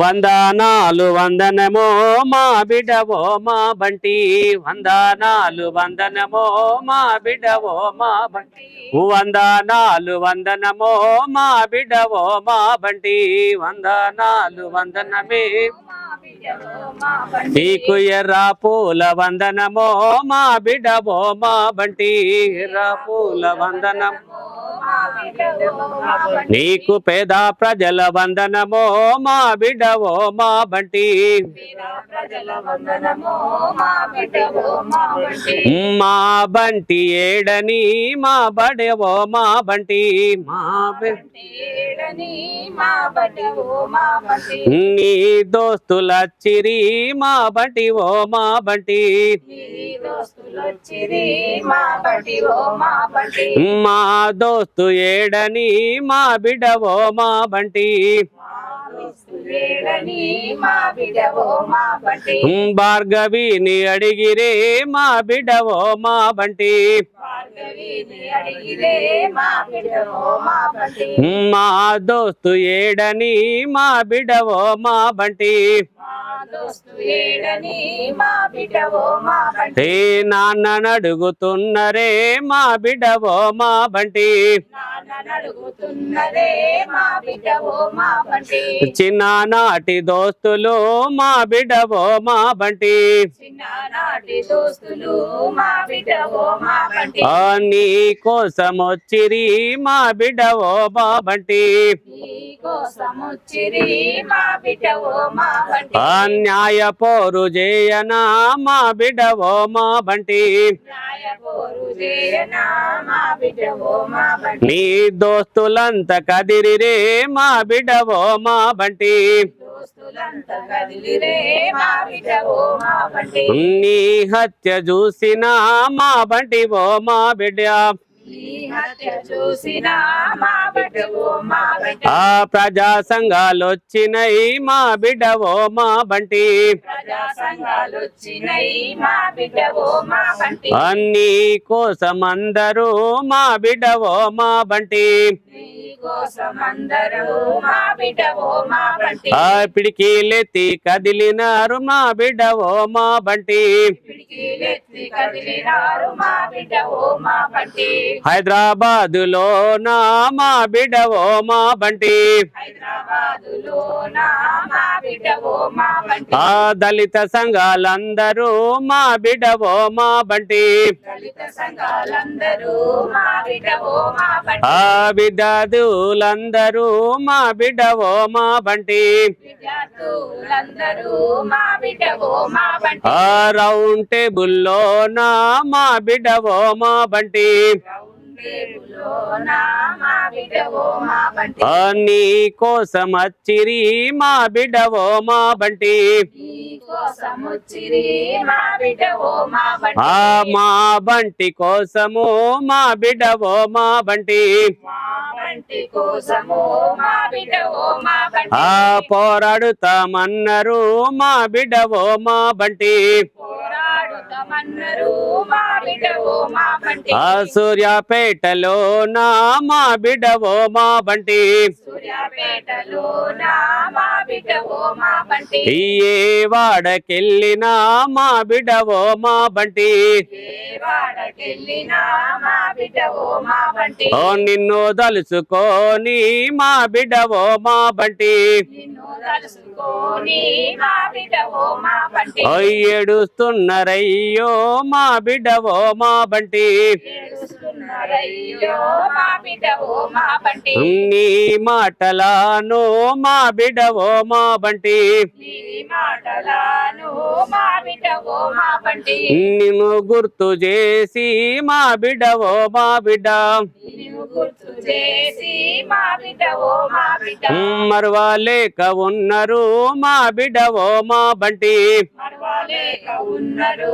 వందనాలు వందనమో మా బిడవో మా బంటి. వందనాలు వందనమో మా బిడవో మా బంటి. వందనాలు వందనమో మా బిడవో మా బంటి. వందనాలు వందనమే. నీకు ఎర్ర పూల వందనమో మా బిడవో మా బంటి. ఎర్ర పూల వందనం. నీకు పేద ప్రజల వందనమో మా బిడ బిడ్డవో మా బంటి. మా బంటి. ఏడని మా బడేవో మా బంటి. నీ దోస్తులచ్చిరి మా బంటి. ఓ మా బంటి. మా దోస్తు ఏడని మా బిడ్డవో మా బంటి. భార్గవిని అడిగిరే మా బిడ్డవో మా బంటి. మా దోస్తు ఏడని మా బిడ్డవో మా బంటి. ఏ నాన్న అడుగుతున్నరే మా బిడ్డవో మా బంటి. బంటి. చిన్ననాటి దోస్తులు మా బిడ్డవో మా బంటి. నీ కోసం వచ్చిరి మా బిడ్డవో మా బంటి. అన్యాయ పోరు చేయనా మా బిడ్డవో మా బంటి. రాయపోరు చేయనా మా బిడ్డవో మా బంటి. నీ దోస్తులంతా కదిరిరే మా బిడ్డవో మా బంటి. నీ హత్య చూసినా మా బండి ఓ మా బిడ్డ. ఆ ప్రజా సంఘాలు వచ్చినాయి మా బిడ్డవో మా బంటి. అన్ని కోసం అందరూ మా బిడ్డవో మా బంటి. పిడికిలెత్తి కదిలినారు మా బిడ్డవో మా బంటి. హైదరాబాద్లో హైదరాబాదులో నా మా బిడవో మా బంటి. ఆ దళిత సంఘాలందరూ మా బిడవో మా బంటి. మా మా ఆ విద్యార్థులందరూ మా బిడ్డవో మా బంటి. ఆ రౌండ్ టేబుల్లో నా మా బిడ్డవో మా బంటి. నా కోసం మా బిడ్డవో మా బంటి. ఆ కోసము మా బిడ్డవో మా బంటి. మా బంటి కోసము మా బిడ్డవో మా బంటి. ఆ పోరాడుతామన్నారు మా బిడ్డవో మా బంటి. ఆ సూర్యాపేటలో నా మా బిడ్డవో మా బంటి. ఏ వాడకెళ్ళినా మా బిడ్డవో మా బంటి. ఓ నిన్ను తలుచుకొని మా బిడ్డవో మా బంటి. నిన్ను తలుసుకొని మా బిడ్డవో మా బంటి. ఏడుస్తున్నరయ్యో మా బిడ్డవో మా నీ మాటలాను మా బిడ్డవో మా బంటి. నిన్ను గుర్తు చేసి మా బిడ్డవో మా బిడ్డ. మరవాలేక ఉన్నారు మా బిడ్డవో మా బంటి. ఉన్నారు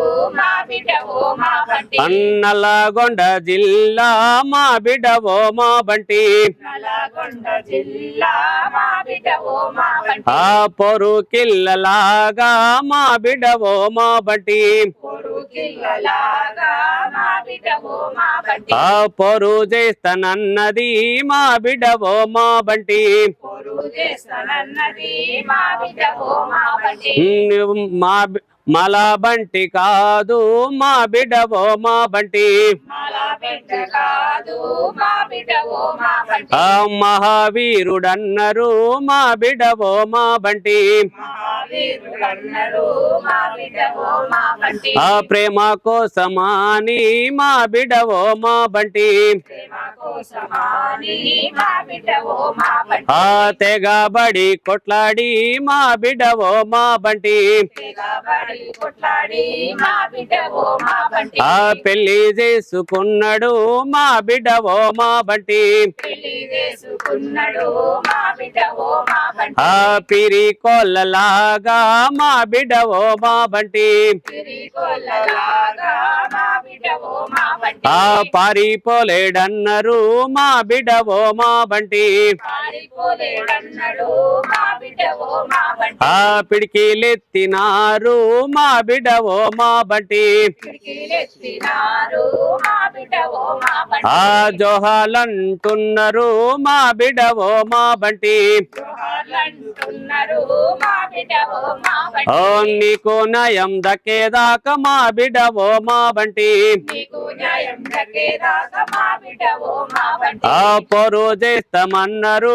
అన్నలగొండ జిల్లా మా బిడ్డవో మా బంటి. నల్లగొండ జిల్లా మా బిడ్డవో మా బంటి. ఆ పొరు కిల్లలాగా మా బిడ్డవో మా బంటి. ఆ పొరు చేస్తానన్నది మా బిడ్డవో మా బంటి. మా బిడ్డవో మా బంటి. నువ్వు మా బి- మల బంటి. కాదు మా బిడ్డవో మా బంటి. మహావీరుడన్నరు మా బిడ్డవో మా బంటి. ఆ ప్రేమ కోసమాని మా బిడ్డవో మా బంటి. ఆ తెగబడి కొట్లాడి మా బిడ్డవో మా బంటి. ఆ పెళ్ళి చేసుకున్నాడు మా బిడ్డవో మా బంటి. పెళ్ళి చేసుకున్నాడు మా బిడ్డవో మా బంటి. ఆ పిరి కోళ్ళలాగా మా బిడ్డవో మా బంటి. తిరిగొల్లలాగా మా బిడ్డవో మా బంటి. ఆ పారిపోలేడన్నరు మా బిడ్డవో మా బంటి. పారిపోలేడన్నాడు మా బిడ్డవో మా బంటి. ఆ పిడికిలెత్తినారు మా బంటి. కిటికీలెత్తినారు మా బంటి. ఆ జోహాలంటున్నారు మా బంటి. జోహార్లంటున్నారు మా బంటి. ఓ నీకు నయం దక్కేదాకా మా బిడ్డవో మా బంటి. నీకు న్యాయం దక్కేదాకా మా బంటి. ఆ పొరు చేస్తామన్నారు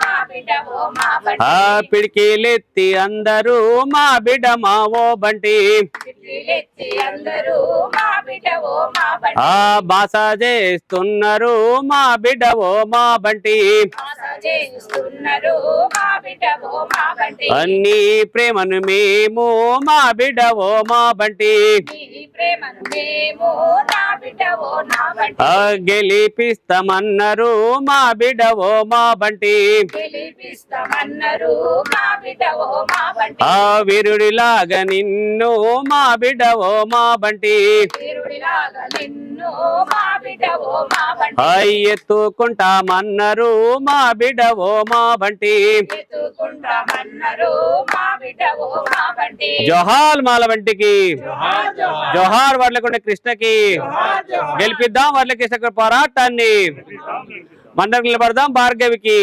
మా బిడ్డవో మా బంటి. ఆ పిడికిలెత్తి అందరూ మా బిడ్డ మా ఓ బంటి. ఆ బాస చేస్తున్నారు మా బిడ్డవో మా మా బంటి. అన్ని ప్రేమను మేము మా బిడ్డవో మా బంటి. ఆ గెలిపిస్తామన్నారు మా బిడ్డవో మా బంటి. గెలిపిస్తామన్నారు ఆ వీరుడిలాగా నిన్ను మా బిడ్డవో మా బంటి. వీరుడిలాగా నిన్ను మా బిడ్డవో మా బంటి. ఆ ఎత్తుకుంటామన్నారు మా బిడ్డవో మా బంటి. ఎత్తుకుంటామన్నారు మా బిడ్డవో మా బంటి. జోహార్ మాల బంటికి జోహార్ వర్లకొండ కృష్ణకి. గెలిపిద్దాం వర్ల కృష్ణ పోరాటాన్ని మండలికి నిలబడదాం భార్గవికి.